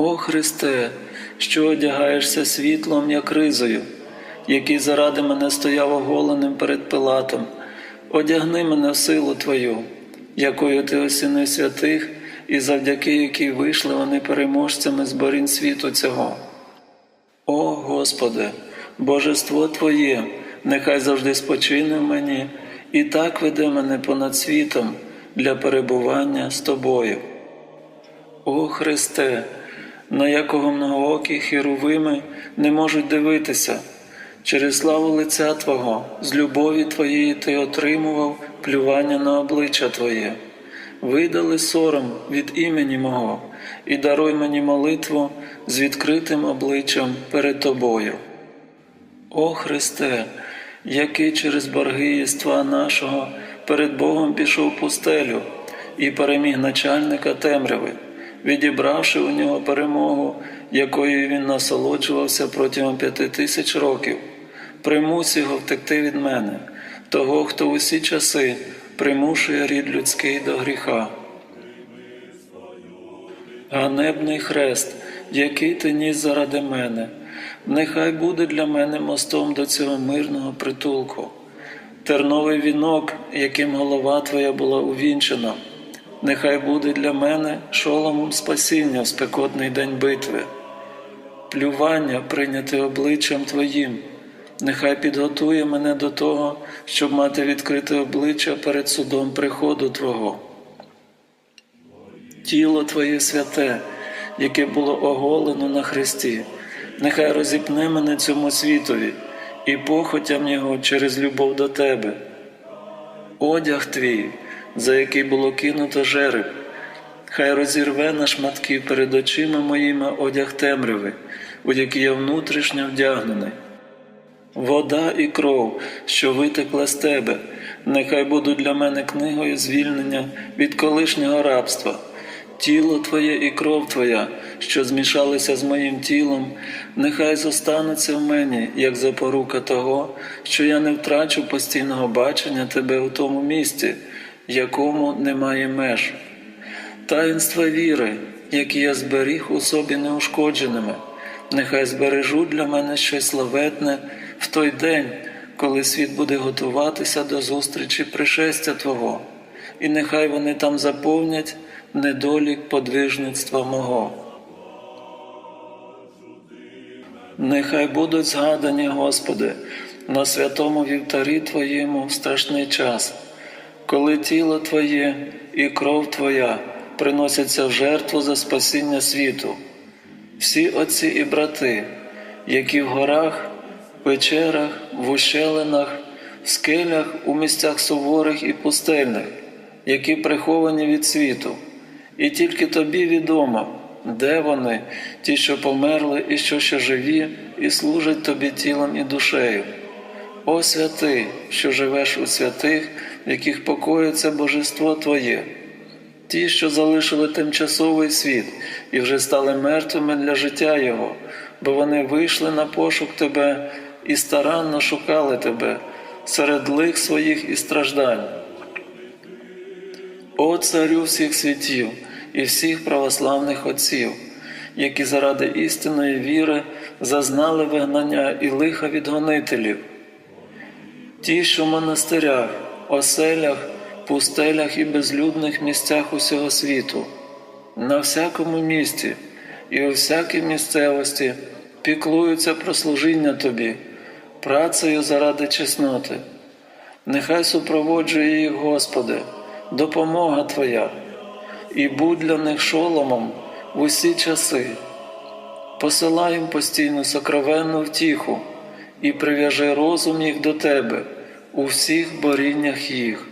О Христе, що одягаєшся світлом, як ризою, який заради мене стояв оголеним перед Пилатом, одягни мене в силу Твою, якою Ти осінив святих, і завдяки якій вийшли вони переможцями з борінь світу цього. О Господи, Божество Твоє, нехай завжди спочине в мені і так веде мене понад світом для перебування з Тобою. О Христе, на якого многоокі хірувими не можуть дивитися, через славу лиця Твого, з любові Твоєї Ти отримував плювання на обличчя Твоє. Видали сором від імені мого і даруй мені молитву з відкритим обличчям перед Тобою. О Христе, який через борги єства нашого перед Богом пішов пустелю і переміг начальника темряви, відібравши у нього перемогу, якою він насолоджувався протягом п'яти тисяч років, примус його втекти від мене, того, хто усі часи примушує рід людський до гріха. Ганебний хрест, який ти ніс заради мене, нехай буде для мене мостом до цього мирного притулку. Терновий вінок, яким голова твоя була увінчена, нехай буде для мене шоломом спасіння в спекотний день битви. Плювання, прийняте обличчям Твоїм, нехай підготує мене до того, щоб мати відкрите обличчя перед судом приходу Твого тіло Твоє святе, яке було оголено на Христі, нехай розіпне мене цьому світові і похотям його через любов до Тебе. Одяг Твій, за який було кинуто жереб, хай розірве на шматки перед очима моїми одяг темряви, у який я внутрішньо вдягнений. Вода і кров, що витекла з тебе, нехай будуть для мене книгою звільнення від колишнього рабства. Тіло Твоє і кров Твоя, що змішалися з моїм тілом, нехай зостануться в мені, як запорука того, що я не втрачу постійного бачення Тебе у тому місці, якому немає меж. Таїнства віри, які я зберіг у собі неушкодженими, нехай збережуть для мене щось славетне в той день, коли світ буде готуватися до зустрічі пришестя Твого, і нехай вони там заповнять недолік подвижництва мого. Нехай будуть згадані, Господи, на святому вівтарі Твоєму в страшний час, коли тіло Твоє і кров Твоя приносяться в жертву за спасіння світу. Всі отці і брати, які в горах, печерах, в ущелинах, в скелях, у місцях суворих і пустельних, які приховані від світу, і тільки тобі відомо, де вони, ті, що померли, і що ще живі, і служать тобі тілом і душею. О святий, що живеш у святих, в яких покоїться божество Твоє, ті, що залишили тимчасовий світ і вже стали мертвими для життя Його, бо вони вийшли на пошук Тебе і старанно шукали Тебе серед лих своїх і страждань. О царю всіх світів і всіх православних отців, які заради істинної віри зазнали вигнання і лиха від гонителів, ті, що в монастирях, оселях, пустелях і безлюдних місцях усього світу, на всякому місці і у всякій місцевості піклуються про служіння Тобі, працею заради чесноти. Нехай супроводжує їх, Господи, допомога Твоя, і будь для них шоломом в усі часи. Посилай їм постійну сокровенну втіху і прив'яжи розум їх до Тебе у всіх боріннях їх.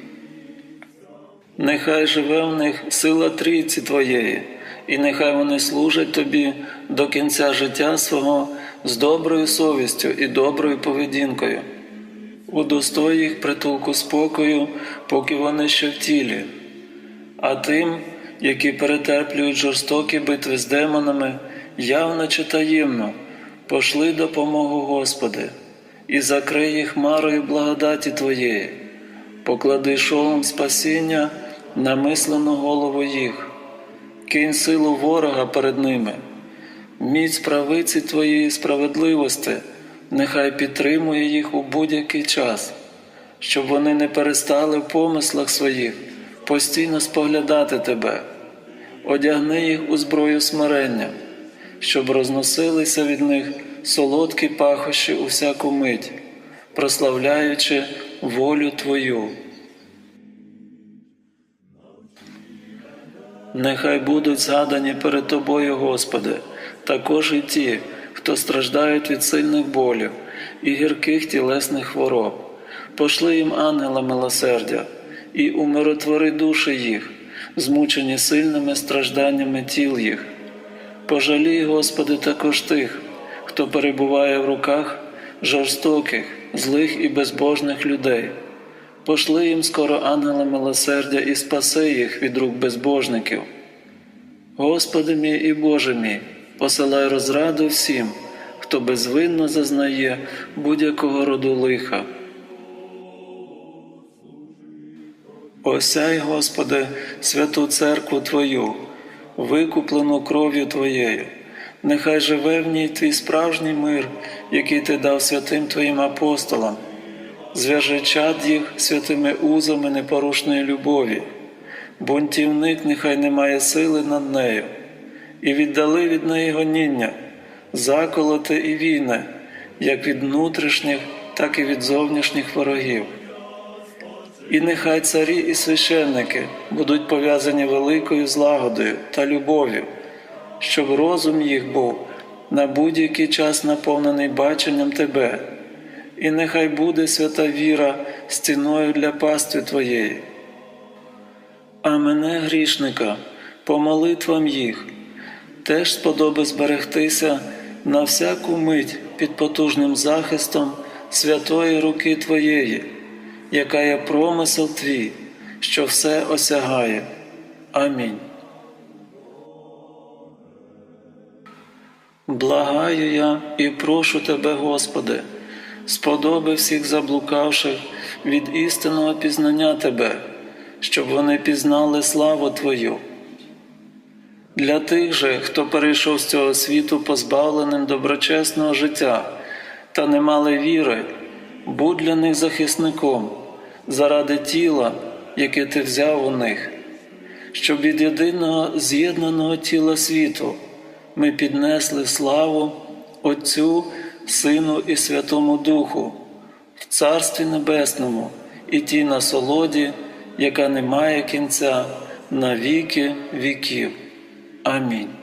Нехай живе в них сила трійці Твоєї, і нехай вони служать Тобі до кінця життя свого з доброю совістю і доброю поведінкою. Удостой їх притулку спокою, поки вони ще в тілі, а тим, які перетерплюють жорстокі битви з демонами, явно чи таємно, пошли допомогу Господи, і закрий їх марою благодаті Твоєї, поклади шолом спасіння на мислену голову їх, кинь силу ворога перед ними, Міць правиці Твоєї справедливості нехай підтримує їх у будь-який час, щоб вони не перестали в помислах своїх постійно споглядати Тебе, одягни їх у зброю смирення, щоб розносилися від них солодкі пахощі у всяку мить, прославляючи волю Твою. Нехай будуть згадані перед Тобою, Господи, також і ті, хто страждають від сильних болів і гірких тілесних хвороб. Пошли їм ангела милосердя і умиротвори душі їх, змучені сильними стражданнями тіл їх. Пожалій, Господи, також тих, хто перебуває в руках жорстоких, злих і безбожних людей. Пошли їм скоро ангела милосердя і спаси їх від рук безбожників. Господи мій і Боже мій, посилай розраду всім, хто безвинно зазнає будь-якого роду лиха. Осяй, Господи, святу церкву Твою, викуплену кров'ю Твоєю. Нехай живе в ній твій справжній мир, який ти дав святим Твоїм апостолам. Зв'яжи чад їх святими узами непорушної любові, бунтівник нехай не має сили над нею, і віддали від неї гоніння, заколоти і війни, як від внутрішніх, так і від зовнішніх ворогів. І нехай царі і священники будуть пов'язані великою злагодою та любов'ю, щоб розум їх був на будь-який час наповнений баченням Тебе, і нехай буде свята віра стіною для пастви Твоєї. А мене, грішника, по молитвам їх, теж сподоби зберегтися на всяку мить під потужним захистом святої руки Твоєї, яка є промисел Твій, що все осягає. Амінь. Благаю я і прошу Тебе, Господи, сподоби всіх заблукавших від істинного пізнання Тебе, щоб вони пізнали славу Твою. Для тих же, хто перейшов з цього світу позбавленим доброчесного життя та не мали віри, будь для них захисником заради тіла, яке ти взяв у них, щоб від єдиного з'єднаного тіла світу ми піднесли славу Отцю, Сину і Святому Духу в Царстві Небесному і тій насолоді, яка не має кінця на віки віків. Амінь.